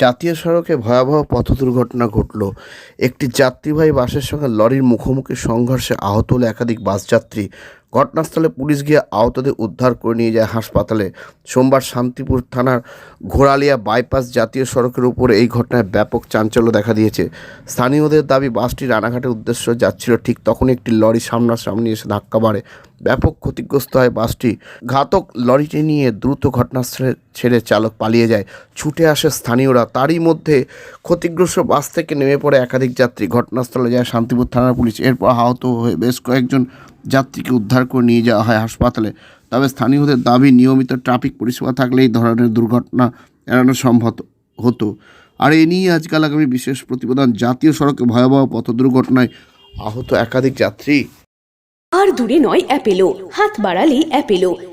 জাতীয় সড়কে ভয়াবহ পথ দুর্ঘটনা ঘটল। একটি যাত্রীবাহী বাসের সঙ্গে লরির মুখোমুখি সংঘর্ষে আহত হলো একাধিক বাসযাত্রী ঘটনাস্থলে পুলিশ গিয়ে আহতদের উদ্ধার করে নিয়ে যায় হাসপাতালে। সোমবার শান্তিপুর থানার ঘোড়ালিয়া বাইপাস জাতীয় সড়কের উপর এই ঘটনায় ব্যাপক চাঞ্চল্য দেখা দিয়েছে। স্থানীয়দের দাবি, বাসটি রানাঘাটের উদ্দেশ্য যাচ্ছিল। ঠিক তখন একটি লরি সামনাসামনি এসে ধাক্কা মারে। ব্যাপক ক্ষতিগ্রস্ত হয় বাসটি। ঘাতক লরিটি নিয়ে দ্রুত ঘটনাস্থলে ছেড়ে চালক পালিয়ে যায়। ছুটে আসে স্থানীয়রা। তারই মধ্যে ক্ষতিগ্রস্ত বাস থেকে নেমে পড়ে একাধিক যাত্রী। ঘটনাস্থলে যায় শান্তিপুর থানার পুলিশ। এরপর আহত হয়ে বেশ কয়েকজন যাত্রীকে উদ্ধার করে নিয়ে যাওয়া হয় হাসপাতালে। তবে স্থানীয়দের দাবি, নিয়মিত ট্রাফিক পরিষেবা থাকলে এই ধরনের দুর্ঘটনা এড়ানো সম্ভব হতো। আর এ নিয়ে আজকাল আগামী বিশেষ প্রতিবেদন। জাতীয় সড়কে ভয়াবহ পথ দুর্ঘটনায় আহত একাধিক যাত্রী। আর দূরে নয় অ্যাপেলো। হাত বাড়ালেই Apollo.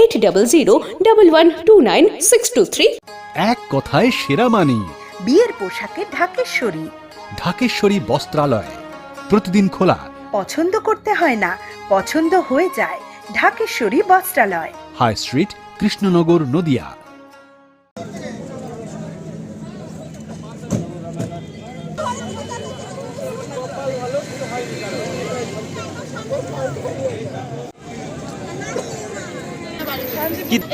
Eight double zero double one two nine six two three এক কথায় সেরা মানি। বিয়ের পোশাকে ঢাকেশ্বরী। ঢাকেশ্বরী বস্ত্রালয়। প্রতিদিন খোলা। পছন্দ করতে হয় না পছন্দ হয়ে যায় ঢাকেশ্বরী বস্ত্রালয়। High street Krishnanagar Nadia.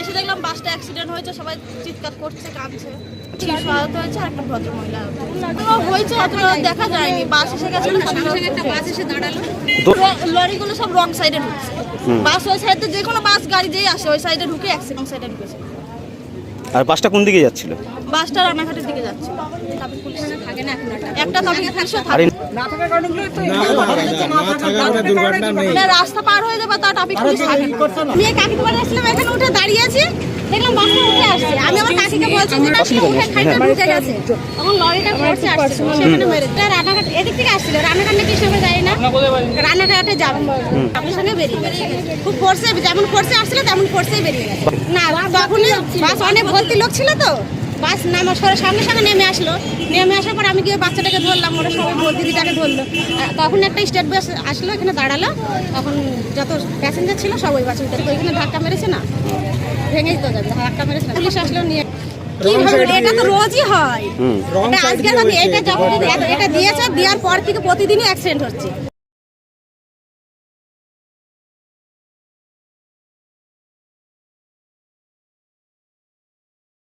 এসে দেখলাম বাসটা অ্যাক্সিডেন্ট হয়েছে সবাই চিৎকার করছে কাঁদছে। অতটা দেখা যায়নি বাস এসে গেছে সামনে একটা বাস এসে দাঁড়াল। লরিগুলো সব রং সাইডে ঢুকছে। বাস ওই সাইডে যে কোনো বাস গাড়ি যেই আসে ওই সাইডে ঢুকে অ্যাক্সিডেন্ট সাইডে ঢুকেছে। আর বাসটা কোন দিকে যাচ্ছিল বাসটা রানাঘাটের দিকে যাচ্ছে তবে পুলিশ থাকে না এখন একটা ট্রাফিক পুলিশও আর থাকে এই- মানে রাস্তা পার হয়ে যাবে তা ট্রাফিক পুলিশ থাকে আসলাম এখানে দেখলাম বাসটা উঠে আসছে। আমি আমার কাকিকে বলছি যে বাসটা উঠে খাইতে ঢুকে গেছে। তখন লরিটা পড়ছে আসছে। সেখানে মেরে এটা রানাঘাট এদিক থেকে আসছিল। রানাঘাট নাকি সঙ্গে যাই না। রানাঘাটে যাবে। আপনার সঙ্গে বেরিয়ে গেছে। খুব ফোর্সে যেমন ফোর্সে আসছিল তেমন ফোর্সেই বেরিয়ে গেছে। না তখনই বাস অনেক ভর্তি লোক ছিল তো। বাস নামা সরে সামনে সামনে নেমে আসলো। নেমে আসার পর আমি গিয়ে বাচ্চাটাকে ধরলাম। ওরা সবাই ভোর দিদিটাকে ধরলো। তখন একটা স্টেট বাস আসলো এখানে দাঁড়াল। তখন যত প্যাসেঞ্জার ছিল সবাই বাসে ওইখানে ধাক্কা মেরেছে না। ভেঙে দিতে যাবে। ধাক্কা মেরেছে না পুলিশ আসলো নিয়ে এটা তো রোজই হয়। এটা আজকের কথা, এটা যখন এটা দিয়েছে দেওয়ার পর থেকে প্রতিদিনই অ্যাক্সিডেন্ট হচ্ছে।